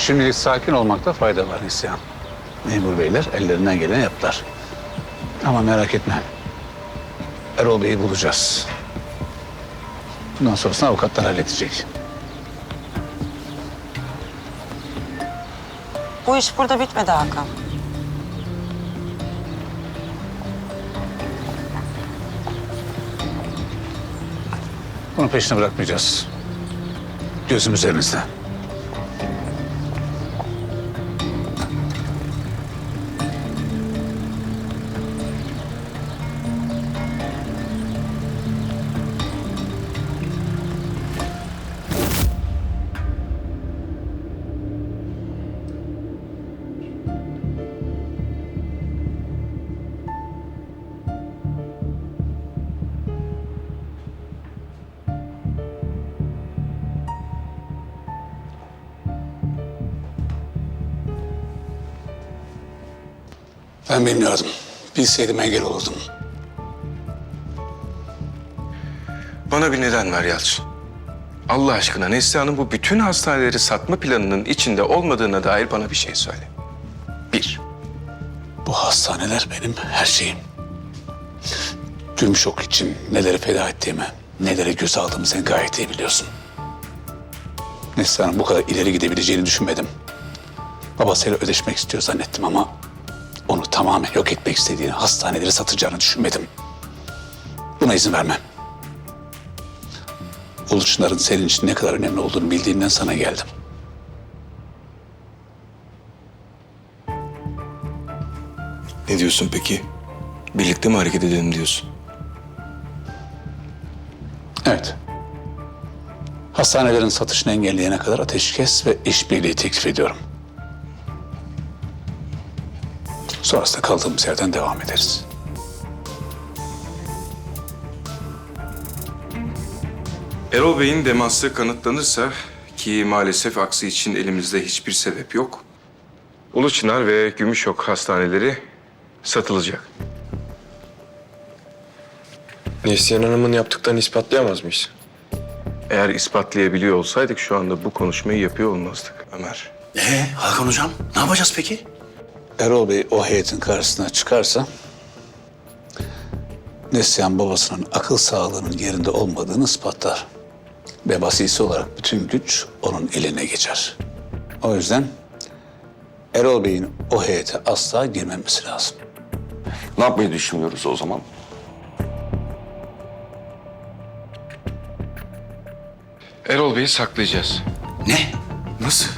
Şimdilik sakin olmakta fayda var Neslihan. Memur beyler ellerinden geleni yaptılar. Ama merak etme. Erol Bey'i bulacağız. Bundan sonrasını avukatlar halledecek. Bu iş burada bitmedi Hakan. Bunun peşini bırakmayacağız. Gözüm üzerinizde. Ben bilmiyordum. Bilseydim engel olurdum. Bana bir neden ver Yalçın. Allah aşkına Neslihan'ın bu bütün hastaneleri satma planının içinde olmadığına dair bana bir şey söyle. Bir, Bu hastaneler benim her şeyim. Gümüşok için neleri feda ettiğimi, neleri göze aldığımı sen gayet iyi biliyorsun. Neslihan'ın bu kadar ileri gidebileceğini düşünmedim. Babasıyla ödeşmek istiyor zannettim ama... tamamen yok etmek istediğini, hastaneleri satacağını düşünmedim. Buna izin vermem. Ulu Çınar'ın senin için ne kadar önemli olduğunu bildiğinden sana geldim. ne diyorsun peki? Birlikte mi hareket edelim diyorsun? Evet. Hastanelerin satışını engelleyene kadar ateşkes ve işbirliği teklif ediyorum. Sonrasında kaldığımız yerden devam ederiz. Erol Bey'in demansı kanıtlanırsa ki maalesef aksi için elimizde hiçbir sebep yok. Ulu Çınar ve Gümüşok hastaneleri satılacak. Neslihan Hanım'ın yaptıklarını ispatlayamaz mıyız? Eğer ispatlayabiliyor olsaydık şu anda bu konuşmayı yapıyor olmazdık Ömer. Ee, Hakan hocam ne yapacağız peki? Erol Bey o heyetin karşısına çıkarsa... Neslihan babasının akıl sağlığının yerinde olmadığını ispatlar. Ve basisi olarak bütün güç onun eline geçer. O yüzden Erol Bey'in o heyete asla girmemesi lazım. Ne yapmayı düşünüyoruz o zaman? Erol Bey'i saklayacağız. Ne? Nasıl?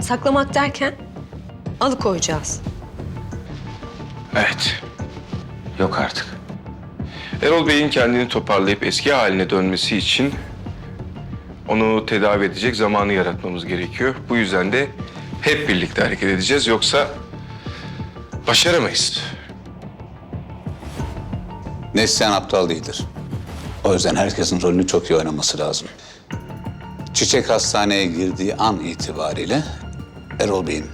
Saklamak derken alıkoyacağız. Evet. Yok artık. Erol Bey'in kendini toparlayıp eski haline dönmesi için onu tedavi edecek zamanı yaratmamız gerekiyor. Bu yüzden de hep birlikte hareket edeceğiz. Yoksa başaramayız. Neslihan aptal değildir. O yüzden herkesin rolünü çok iyi oynaması lazım. Çiçek hastaneye girdiği an itibariyle Erol Bey'in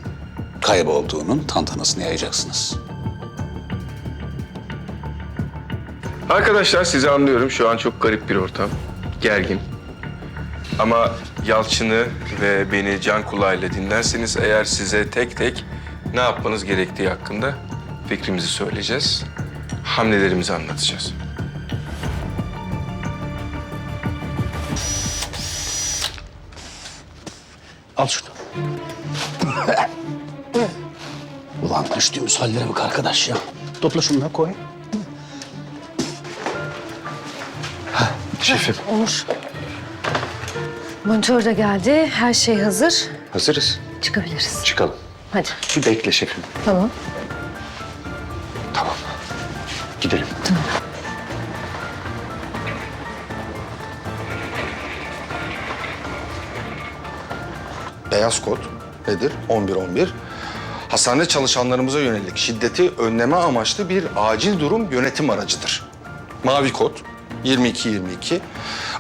kaybolduğunun tantanasını yayacaksınız. Arkadaşlar sizi anlıyorum. Şu an çok garip bir ortam. Gergin. Ama Yalçın'ı ve beni can kulağıyla dinlerseniz eğer size tek tek ne yapmanız gerektiği hakkında fikrimizi söyleyeceğiz. Hamlelerimizi anlatacağız. Al şunu. Ulan düştüğümüz hallere bak arkadaş ya. Topla şunu da koy. Şefim. Olur. Monitör de geldi. Her şey hazır. Hazırız. Çıkabiliriz. Çıkalım. Hadi. Bir bekle şefim. Tamam. Tamam. Gidelim. Beyaz kod nedir? 1111. Hastane çalışanlarımıza yönelik şiddeti önleme amaçlı bir acil durum yönetim aracıdır. Mavi kod 2222.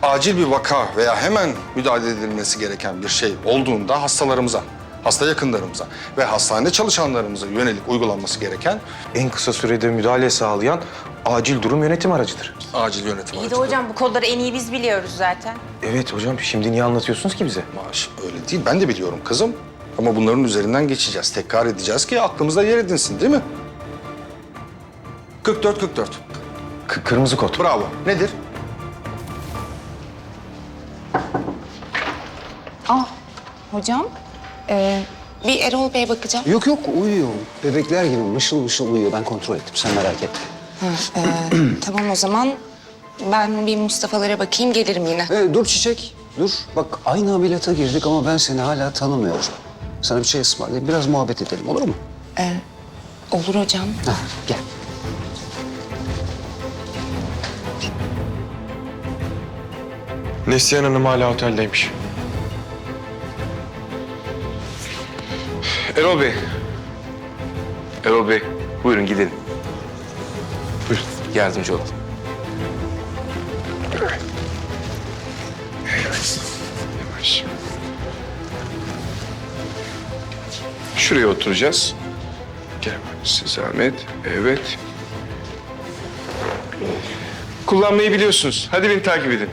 Acil bir vaka veya hemen müdahale edilmesi gereken bir şey olduğunda hastalarımıza hasta yakınlarımıza ve hastane çalışanlarımıza yönelik uygulanması gereken En kısa sürede müdahale sağlayan acil durum yönetim aracıdır. acil yönetim İyi de aracıdır. hocam bu kodları en iyi biz biliyoruz zaten. Evet hocam şimdi niye anlatıyorsunuz ki bize? Maaş öyle değil. Ben de biliyorum kızım. Ama bunların üzerinden geçeceğiz. Tekrar edeceğiz ki aklımızda yer edinsin değil mi? 44 44. K- kırmızı kod. Bravo. Nedir? Ah hocam e, bir Erol Bey'e bakacağım. Yok yok uyuyor. Bebekler gibi mışıl mışıl uyuyor. Ben kontrol ettim. Sen merak etme. Ha, e, tamam o zaman ben bir Mustafa'lara bakayım gelirim yine. Ee, dur Çiçek. Dur. Bak aynı ameliyata girdik ama ben seni hala tanımıyorum. Sana bir şey ısmarlayayım. Biraz muhabbet edelim olur mu? Olur hocam. Ha, gel. Neslihan Hanım hala oteldeymiş. Erol Bey. Erol Bey, buyurun gidelim. Buyurun, yardımcı olun. Şuraya oturacağız. Gel size zahmet. Evet. Kullanmayı biliyorsunuz. Hadi beni takip edin.